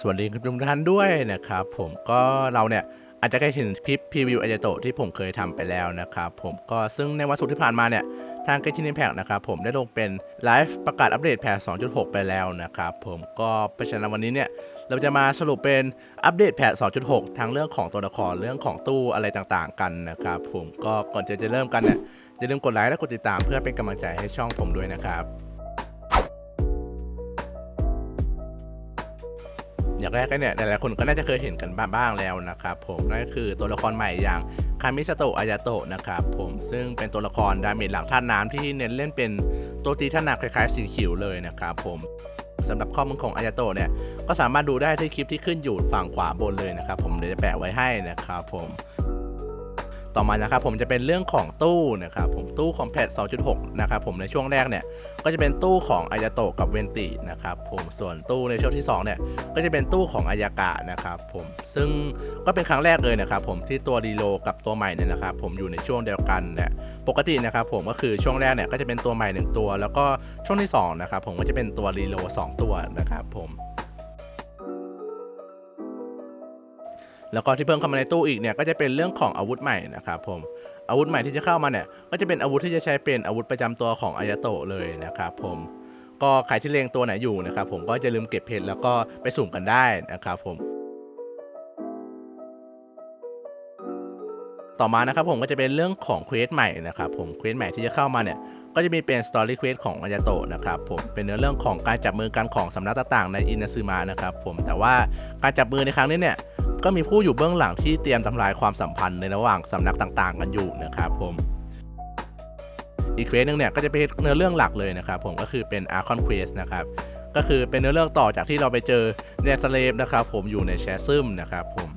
สวัสดีคุณทุกท่านด้วยนะครับ ผมก็เราเนี่ยอาจจะเคยเห็นคลิปพรีวิวอายโตะที่ผมเคยทำไปแล้วนะครับ ผมก็ซึ่งในวันศุกร์ที่ผ่านมาเนี่ยทางเกชินิแพกนะครับผมได้ลงเป็นไลฟ์ประกาศอัปเดตแพท2.6 ไปแล้วนะครับผมก็เพราะฉะนั้นวันนี้เนี่ยเราจะมาสรุปเป็นอัปเดตแพท2.6 ทั้งเรื่องของตัวละครเรื่องของตู้อะไรต่างๆ กันนะครับผมก็ก่อนจะจะเริ่มกันเนี่ยอย่าลืมกดไลค์และกดติดตามเพื่อเป็นกำลังใจให้ช่องผมด้วยนะครับ อย่างแรกก็เนี่ยหลายๆคนก็น่าจะเคยเห็นกันบ้างแล้วนะครับผมนั่นก็คือตัวละครใหม่อย่างคามิสโตะอายาโตะนะครับผมซึ่งเป็นตัวละครดาเมจหลังท่าน้ำที่เน้นเล่นเป็นตัวตีท่าน้ำคล้ายๆสีขิวเลยนะครับผมสำหรับข้อมูลของอายาโตะเนี่ยก็สามารถดูได้ที่คลิปที่ขึ้นอยู่ฝั่งขวาบนเลยนะครับผมเดี๋ยวจะแปะไว้ให้นะครับผม ต่อมานะครับผมจะเป็นเรื่องของตู้นะครับผมตู้ของแพท2.6 นะครับผมในช่วงแรกเนี่ยก็จะเป็นตู้ของอายาโตะกับเวนตินะครับผมส่วนตู้ในช่วงที่สองเนี่ยก็จะเป็นตู้ของอายากะนะครับผมซึ่งก็เป็นครั้งแรกเลยนะครับผมที่ตัวรีโลกับตัวใหม่เนี่ยนะครับผมอยู่ในช่วงเดียวกันเนี่ยปกตินะครับผมก็คือช่วงแรกเนี่ยก็จะเป็นตัวใหม่ 1 ตัว แล้วก็ช่วงที่2นะครับผมก็จะเป็นตัวรีโล2ตัวนะครับผม แล้วก็ที่เพิ่มเข้ามาในตู้อีกเนี่ยก็จะเป็นเรื่องของอาวุธใหม่นะครับผมอาวุธใหม่ที่จะเข้ามาเนี่ยก็จะเป็นอาวุธที่จะใช้เป็นอาวุธประจำตัวของอายาโตะเลยนะครับผมก็ใครที่เลงตัวไหนอยู่นะครับผมก็จะลืมเก็บเพชรแล้วก็ไปสุ่มกันได้นะครับผมต่อมานะครับผมก็จะเป็นเรื่องของเควสใหม่นะครับผมเควสใหม่ที่จะเข้ามาเนี่ยก็จะมีเป็นสตอรี่เควสของอายาโตะนะครับผมเป็นเนื้อเรื่องของการจับมือกันของสำนักต่างๆ ในอินาซึมะนะครับผมแต่ว่าการจับมือในครั้งนี้เนี่ย ก็มีผู้อยู่เบื้องหลังที่เตรียมทำลายความสัมพันธ์ในระหว่างสำนักต่างๆ กันอยู่นะครับผม อีกเควสหนึ่งเนี่ยก็จะเป็นเนื้อเรื่องหลักเลยนะครับผมก็คือเป็น Archon Quest นะครับก็คือเป็นเนื้อเรื่องต่อจากที่เราไปเจอเนสเลฟนะครับผมอยู่ในแชซึมนะครับผม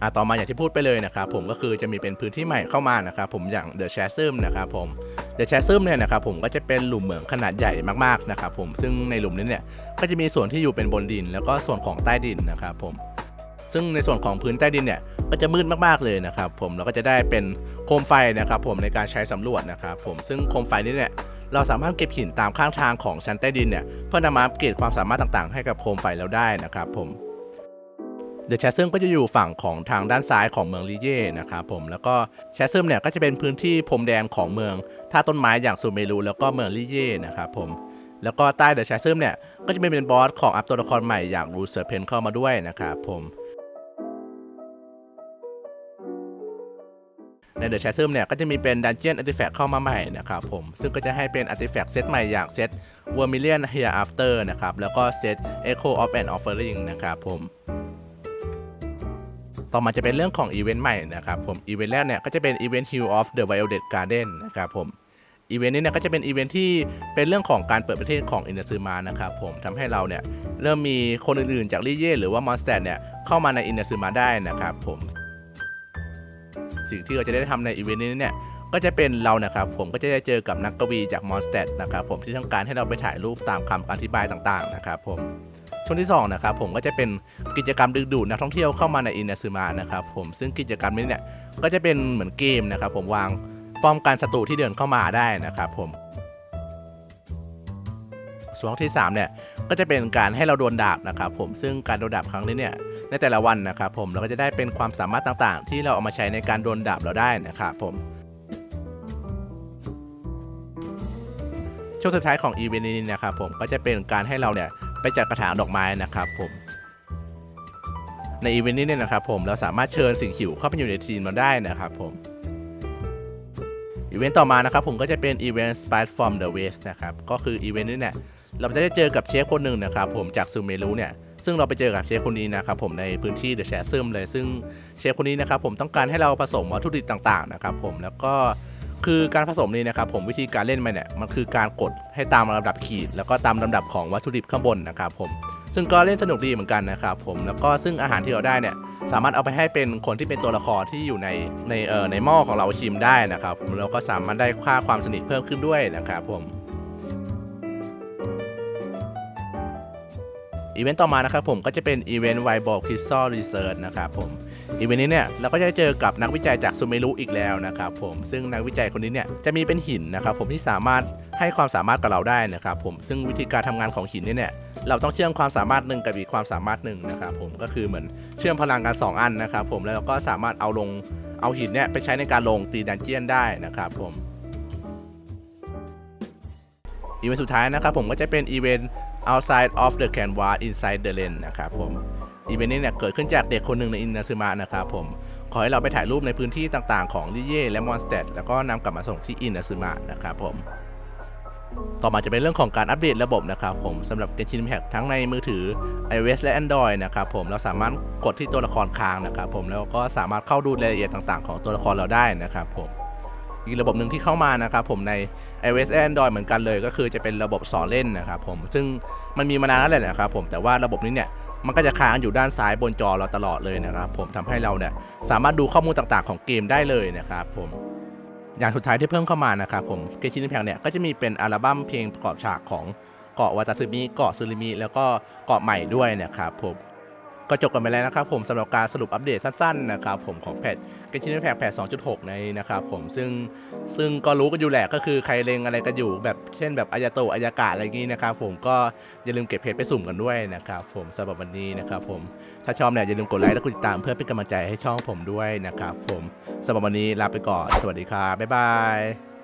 อะต่อมาอย่างที่พูดไปเลยนะครับผมก็คือจะมีเป็นพื้นที่ใหม่เข้ามานะครับผมอย่าง The c h a s m นะครับผม The c h a s m เนี่ยนะครับผมก็จะเป็นหลุมเหมืองขนาดใหญ่มากๆนะครับผมซึ่งในหลุมนี้เนี่ยก็จะมีส่วนที่อยู่เป็นบนดิน แล้วก็ส่วนของใต้ดินนะครับผมซึ่งในส่วนของพื้นใต้ดินเนี่ยก็จะมืดมากๆเลยนะครับผมแล้วก็จะได้เป็นโคมไฟนะครับผมในการใช้สำรวจนะครับผมซึ่งโคมไฟนี้เนี่ยเราสามารถเก็บหินตามข้างทางของชั้นใต้ดินเนี่ยเพื่อนำมาอัปเกรดความสามารถต่างๆ ให้กับโคมไฟเราได้นะครับผม เดอะแชสซึมก็จะอยู่ฝั่งของทางด้านซ้ายของเมืองลีเย่นะครับผมแล้วก็แชสซึมเนี่ยก็จะเป็นพื้นที่พรมแดนของเมืองท่าต้นไม้อย่างซูเมรูแล้วก็เมืองลีเย่นะครับผมแล้วก็ใต้เดอะแชสซึมเนี่ยก็จะมีเป็นบอสของอัพตัวละครใหม่อย่างรูเซอร์เพนเข้ามาด้วยนะครับผมในเดอะ h ช s ซึมเนี่ยก็จะมีเป็นดันเจียนอาร์ติแฟกเข้ามาใหม่นะครับผมซึ่งก็จะให้เป็นอาร์ติแฟกเซตใหม่อย่างเซต w e r m i l i o n Hereafter นะครับแล้วก็เซต Echo of an Offering นะครับผม ต่อมาจะเป็นเรื่องของอีเวนต์ใหม่นะครับผมอีเวนต์แรกเนี่ยก็จะเป็นอีเวนต์ Hill of the Violet Garden นะครับผมอีเวนต์นี้เนี่ยก็จะเป็นอีเวนต์ที่เป็นเรื่องของการเปิดประเทศของอินเดซึมานะครับผมทำให้เราเนี่ยเริ่มมีคนอื่นๆจากลีเย่หรือว่ามอนสเตดเนี่ยเข้ามาในอินเดซึมาได้นะครับผมสิ่งที่เราจะได้ทำในอีเวนต์นี้เนี่ยก็จะเป็นเรานะครับผมก็จะได้เจอกับนักกวีจากมอนสเตดนะครับผมที่ต้องการให้เราไปถ่ายรูปตามคำอธิบายต่างๆนะครับผม ช่วงที่2นะครับผมก็จะเป็นกิจกรรมดึงดูดนักท่องเที่ยวเข้ามาในอินเนซึมานะครับผมซึ่งกิจกรรมนี้เนี่ยก็จะเป็นเหมือนเกมนะครับผมวางป้อมกันศัตรูที่เดินเข้ามาได้นะครับผมส่วนที่3เนี่ยก็จะเป็นการให้เราโดนดาบนะครับผมซึ่งการโดนดาบครั้งนี้เนี่ยในแต่ละวันนะครับผมเราก็จะได้เป็นความสามารถต่างๆ ที่เราเอามาใช้ในการโดนดาบเราได้นะครับผมช่วงสุดท้ายของอีเวนต์นี้นะครับผมก็จะเป็นการให้เราเนี่ย ไปจัดกระถางดอกไม้นะครับผม ในอีเวนต์นี้เนี่ยนะครับผมเราสามารถเชิญสิ่งขิวเข้าไปอยู่ในทีมเราได้นะครับผมอีเวนต์ต่อมานะครับผมก็จะเป็นอีเวนต์ Spice from the West นะครับก็คืออีเวนต์นี้เนี่ยเราจะได้เจอกับเชฟคนหนึ่งนะครับผมจากซูเมรุเนี่ยซึ่งเราไปเจอกับเชฟคนนี้นะครับผมในพื้นที่เดอะแชซึมเลย ซึ่งเชฟคนนี้นะครับผมต้องการให้เราผสมวัตถุดิบต่างๆนะครับผมแล้วก็ คือการผสมนี้นะครับผมวิธีการเล่นมันเนี่ยมันคือการกดให้ตามลำดับขีด แล้วก็ตามลำดับของวัตถุดิบข้างบนนะครับผมซึ่งก็เล่นสนุกดีเหมือนกันนะครับผมแล้วก็ซึ่งอาหารที่เราได้เนี่ยสามารถเอาไปให้เป็นคนที่เป็นตัวละครที่อยู่ในในเอ่อในหม้อของเราชิมได้นะครับผมแล้วก็สามารถได้ค่าความสนิทเพิ่มขึ้นด้วยนะครับผม อีเวนต์ต่อมานะครับผมก็จะเป็นอีเวนต์ไวบอลคริสตัลรีเสิร์ชนะครับผมอีเวนต์นี้เนี่ยเราก็จะเจอกับนักวิจัยจากซูเมรุอีกแล้วนะครับผมซึ่งนักวิจัยคนนี้เนี่ยจะมีเป็นหินนะครับผมที่สามารถให้ความสามารถกับเราได้นะครับผมซึ่งวิธีการทำงานของหินนี่เนี่ยเราต้องเชื่อมความสามารถหนึ่งกับอีกความสามารถหนึ่งนะครับผมก็คือเหมือนเชื่อมพลังกัน 2 อันนะครับผมแล้วเราก็สามารถเอาลงเอาหินเนี่ยไปใช้ในการลงตีดันเจียนได้นะครับผมอีเวนต์สุดท้ายนะครับผมก็จะเป็นอีเวนต์ outside of the canvas inside the lens นะครับผมอีเวนต์นี้เนี่ยเกิดขึ้นจากเด็กคนหนึ่งในอินนาซึมะนะครับผมขอให้เราไปถ่ายรูปในพื้นที่ต่างๆ ของลิเย่และมอนสเตดแล้วก็นำกลับมาส่งที่อินนาซึมะนะครับผมต่อมาจะเป็นเรื่องของการอัปเดตระบบนะครับผมสำหรับ Genshin Impact ทั้งในมือถือ iOS และ Android นะครับผมเราสามารถกดที่ตัวละครค้างนะครับผมแล้วก็สามารถเข้าดูรายละเอียดต่างๆ ของตัวละครเราได้นะครับผม อีกระบบหนึ่งที่เข้ามานะครับผมใน iOS และ Android เหมือนกันเลยก็คือจะเป็นระบบสอนเล่นนะครับผมซึ่งมันมีมานานแล้วแหละนะครับผมแต่ว่าระบบนี้เนี่ยมันก็จะค้างอยู่ด้านซ้ายบนจอเราตลอดเลยนะครับผมทำให้เราเนี่ยสามารถดูข้อมูลต่างๆของเกมได้เลยนะครับผมอย่างสุดท้ายที่เพิ่มเข้ามานะครับผมเกชินแพงเนี่ยก็จะมีเป็นอัลบั้มเพลงประกอบฉากของเกาะวาตาซึมิเกาะซูริมิแล้วก็เกาะใหม่ด้วยนะครับผม ก็จบกันไปแล้วนะครับผมสำหรับการสรุปอัปเดตสั้นๆนะครับผมของแพทเกชินแพกแพท2.6 ในนะครับผมซึ่งซึ่งก็รู้กันอยู่แหละก็คือใครเลงอะไรกันอยู่แบบเช่นแบบอายาโตะอายากาศอะไรอย่างนี้นะครับผมก็อย่าลืมเก็บเพจไปสุ่มกันด้วยนะครับผมสำหรับวันนี้นะครับผมถ้าชอบเนี่ยอย่าลืมกดไลค์และกดติดตามเพื่อเป็นกำลังใจให้ช่องผมด้วยนะครับผมสำหรับวันนี้ลาไปก่อนสวัสดีครับบ๊ายบาย